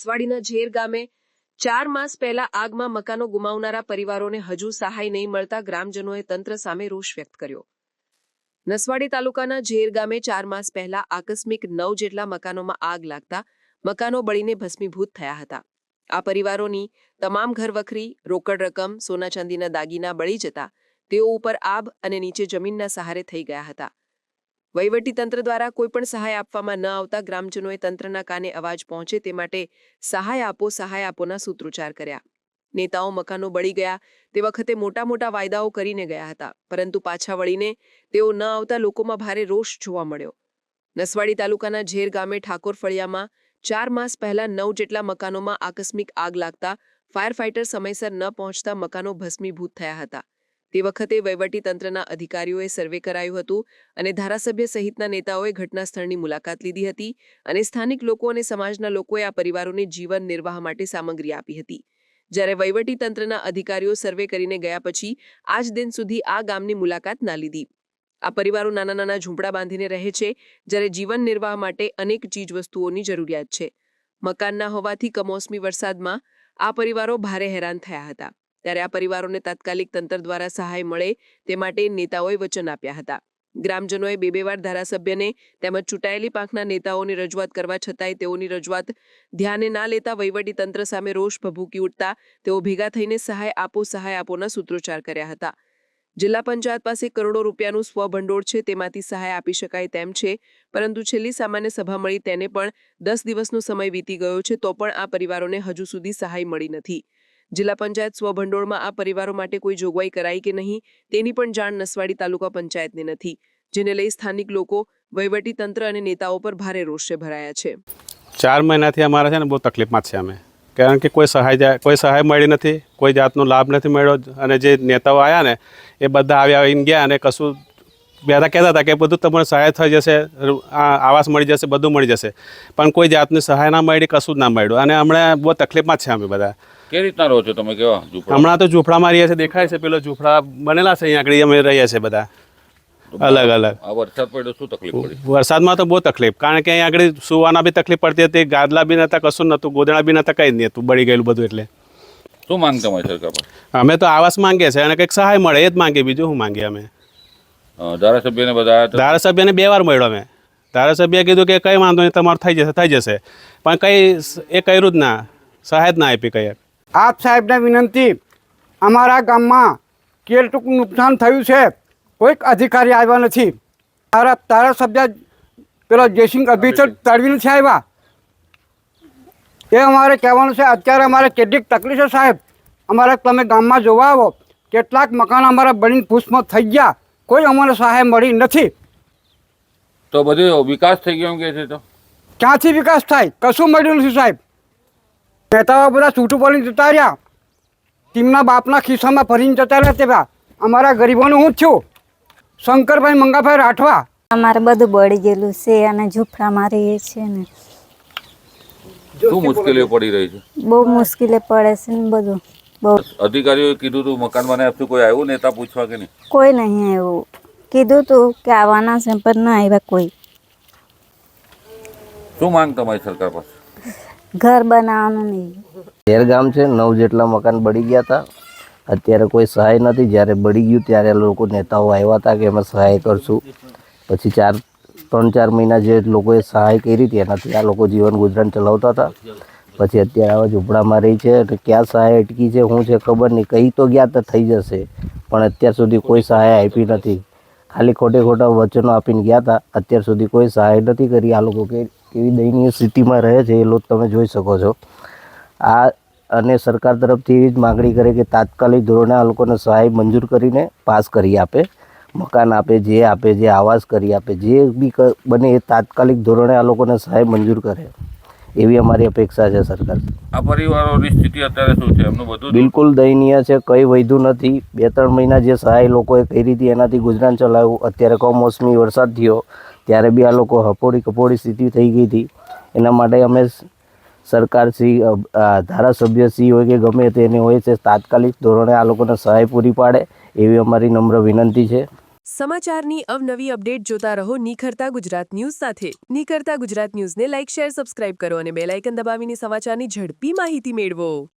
નસવાડીના ઝેર ગામે ચાર માસ પહેલા આગમાં મકાનો ગુમાવનારા પરિવારોને હજુ સહાય નહીં મળતા ગ્રામજનોએ તંત્ર સામે રોષ વ્યક્ત કર્યો. નસવાડી તાલુકાના ઝેર ગામે ચાર માસ પહેલા આકસ્મિક નવ જેટલા મકાનોમાં આગ લાગતા મકાનો બળીને ભસ્મીભૂત થયા હતા. આ પરિવારોની તમામ ઘરવખરી, રોકડ રકમ, સોના ચાંદીના દાગીના બળી જતા તેઓ ઉપર આબ અને નીચે જમીનના સહારે થઈ ગયા હતા. તંત્ર દ્વારા કોઈપણ સહાય આપવામાં ન આવતા ગ્રામજનોએ તંત્રના કાને અવાજ પહોંચે તે માટે સહાય આપો, સહાય આપોના સૂત્રોચ્ચાર કર્યા. નેતાઓ મકાનો બળી ગયા, તે વખતે મોટા મોટા વાયદાઓ કરીને ગયા હતા, પરંતુ પાછા વળીને તેઓ ન આવતા લોકોમાં ભારે રોષ જોવા મળ્યો. નસવાડી તાલુકાના ઝેર ગામે ઠાકોર ફળિયામાં ચાર માસ પહેલા નવ જેટલા મકાનોમાં આકસ્મિક આગ લાગતા ફાયર ફાઇટર સમયસર ન પહોંચતા મકાનો ભસ્મીભૂત થયા હતા. તે વખતે વહીવટી તંત્રના અધિકારીઓએ સર્વે કરાયું હતું અને ધારાસભ્ય સહિતના નેતાઓએ ઘટના સ્થળની મુલાકાત લીધી હતી અને સ્થાનિક લોકો અને સમાજના લોકોએ આ પરિવારોને જીવન નિર્વાહ માટે સામગ્રી આપી હતી. જ્યારે વહીવટી તંત્રના અધિકારીઓ સર્વે કરીને ગયા પછી, આજ દિન સુધી આ ગામની મુલાકાત ના લીધી. આ પરિવારો નાના નાના ઝૂંપડા બાંધીને રહે છે, જ્યારે જીવન નિર્વાહ માટે અનેક ચીજવસ્તુઓની જરૂરિયાત છે. મકાન ના હોવાથી કમોસમી વરસાદમાં આ પરિવારો ભારે હેરાન થયા હતા. ત્યારે આ પરિવારોને તાત્કાલિક તંત્ર દ્વારા સહાય મળે તે માટે નેતાઓએ વચન આપ્યા હતા. ગ્રામજનોએ બે બે વાર ધારાસભ્યને તેમજ ચૂંટાયેલી પાંખના નેતાઓની રજૂઆત કરવા છતાંય તેઓની રજૂઆત ધ્યાને ના લેતા વહીવટી તંત્ર સામે રોષ ભભૂકી ઉઠતા તેઓ ભેગા થઈને સહાય આપો, સહાય આપોના સૂત્રોચ્ચાર કર્યા હતા. જિલ્લા પંચાયત પાસે કરોડો રૂપિયાનું સ્વભંડોળ છે તેમાંથી સહાય આપી શકાય તેમ છે, પરંતુ છેલ્લી સામાન્ય સભા મળી તેને પણ દસ દિવસનો સમય વીતી ગયો છે તો પણ આ પરિવારોને હજુ સુધી સહાય મળી નથી. જિલ્લા પંચાયત સ્વભંડોળમાં આ પરિવારો માટે કોઈ જોગવાઈ કરાઈ કે નહીં, તેની પણ જાણ નસવાડી તાલુકા પંચાયતને નથી, જેને લઈ સ્થાનિક લોકો, વહીવટી તંત્ર અને નેતાઓ પર ભારે રોષે ભરાયા છે. ચાર મહિનાથી અમારા છે ને બહુ તકલીફમાં છે અમે. કારણ કે કોઈ સહાય જાય, કોઈ સહાય મળી નથી, કોઈ જાતનો લાભ નથી મળ્યો અને જે નેતાઓ આવ્યા ને, એ બધા આવ્યા આવીને ગયા અને કશું બધા કહેતા હતા કે બધું તમને સહાય થઈ જશે આવાસ મળી જશે, બધું મળી જશે. પણ કોઈ જાતની સહાય ના મળી, કશું જ ના મળ્યું. અને હમણાં બહુ તકલીફમાં છે અમે બધા. કેવી રીતના રહો છો તમે? કેવા? ઝૂંપડા? હમણાં તો ઝૂંપડામાં રહ્યા છે દેખાય છે. પેલો ઝૂંપડા બનેલા છે અહીંયા આગળ અમે રહ્યા છીએ બધા. અલગ અલગ. વરસાદ પડ્યો શું તકલીફ પડી? વરસાદમાં તો બહુ તકલીફ કારણ કે અહીંયા આગળ સુવાના બી તકલીફ પડતી હતી ગાદલા બી નહોતા કશું નહોતું ગોદડા બી નહોતા કંઈ જ નહીં હતું બળી ગયેલું બધું એટલે. શું માંગ તમારી સરકાર પર? અમે તો આવાસ માંગીએ છીએ અને કંઈક સહાય મળે એ જ માંગીએ બીજું શું માંગીએ અમે? ધારાસભ્યને બધા ધારાસભ્યને બે વાર મળ્યો અમે. ધારાસભ્યએ કીધું કે કંઈ વાંધો નહીં તમારું થઈ જશે થઈ જશે. પણ કંઈ એ કર્યું જ ના સહાય જ ના આપી કંઈ. આપ સાહેબને વિનંતી અમારા ગામમાં કેટલું નુકસાન થયું છે. કોઈક અધિકારી આવ્યા નથી. તારા તારા સભ્ય પેલો જયસિંહ અભિષેક તળવી નથી આવ્યા. એ અમારે કહેવાનું છે અત્યારે અમારે કેટલીક તકલીફ છે સાહેબ. અમારે તમે ગામમાં જોવા આવો કેટલાક મકાન અમારા બળીને પુષ્પ થઈ ગયા. કોઈ અમને સહાય મળી નથી. તો બધું વિકાસ થઈ ગયો એમ કે છે તો? ક્યાંથી વિકાસ થાય? કશું મળ્યું નથી સાહેબ. નેતાઓ બધા છૂટું પડીને જતા રહ્યા. તેમના બાપના ખિસ્સામાં ફરીને જતા રહ્યા તેવા અમારા ગરીબોનું હું જ છું? શંકરભાઈ મંગાભાઈ રાઠવા. અમારે બધું બળી ગયેલું છે અને ઝૂંપડામાં રહીએ છે ને. શું મુશ્કેલીઓ પડી રહી છે? બહુ મુશ્કેલી પડે છે ને બધું. બહુ. અધિકારીઓએ કીધું તું મકાન બનાવી કોઈ આવ્યું નેતા પૂછવા કે નહીં? કોઈ નહીં આવ્યું. કીધું તું કે આવવાના છે પણ ના આવ્યા કોઈ. શું માંગ તમારી સરકાર પાસે? ઘર બનાવવાનું નહીં તેર ગામ છે, નવ જેટલા મકાન બળી ગયા હતા. અત્યારે કોઈ સહાય નથી. જ્યારે બળી ગયું ત્યારે લોકો નેતાઓ આવ્યા હતા કે અમે સહાય કરશું. પછી ચાર, ત્રણ, ચાર મહિના જે લોકોએ સહાય કરી હતી એનાથી આ લોકો જીવન ગુજરાન ચલાવતા હતા. પછી અત્યારે આવા ઝૂંપડામાં રહી છે એટલે ક્યાં સહાય અટકી છે, શું છે ખબર નહીં. કહી તો ગયા તો થઈ જશે, પણ અત્યાર સુધી કોઈ સહાય આપી નથી. ખાલી ખોટે ખોટા વચનો આપીને ગયા હતા. અત્યાર સુધી કોઈ સહાય નથી કરી. આ લોકો કે કેવી દયનીય સ્થિતિમાં રહે છે એ લોકો તમે જોઈ શકો છો. આ અને સરકાર તરફથી એવી જ માગણી કરે કે તાત્કાલિક ધોરણે આ લોકોને સહાય મંજૂર કરીને પાસ કરી આપે મકાન આપે જે આપે જે આવાસ કરી આપે જે બી બને એ તાત્કાલિક ધોરણે આ લોકોને સહાય મંજૂર કરે. એવી અમારી અપેક્ષા છે સરકાર. આ પરિવારોની સ્થિતિ અત્યારે શું છે? એમનું બધું બિલકુલ દયનીય છે કંઈ વધ્યું નથી. બે ત્રણ મહિના જે સહાય લોકોએ કરી હતી એનાથી ગુજરાન ચલાવ્યું. અત્યારે કમોસમી વરસાદ થયો. ત્યારે બી આ લોકો હપોડી કપોડી સ્થિતિ થઈ ગઈ હતી. એના માટે અમે સરકાર સરકારશ્રી ધારાસભ્ય શ્રી હોય કે ગમે તેને હોય છે, તાત્કાલિક ધોરણે આ લોકોને સહાય પૂરી પાડે એવી અમારી નમ્ર વિનંતી છે. સમાચારની અવનવી અપડેટ જોતા રહો નિખરતા ગુજરાત ન્યૂઝ સાથે. નિખરતા ગુજરાત ન્યૂઝને લાઇક શેર, સબસ્ક્રાઇબ કરો અને બેલ આઇકન દબાવીને સમાચારની ઝડપી માહિતી મેળવો.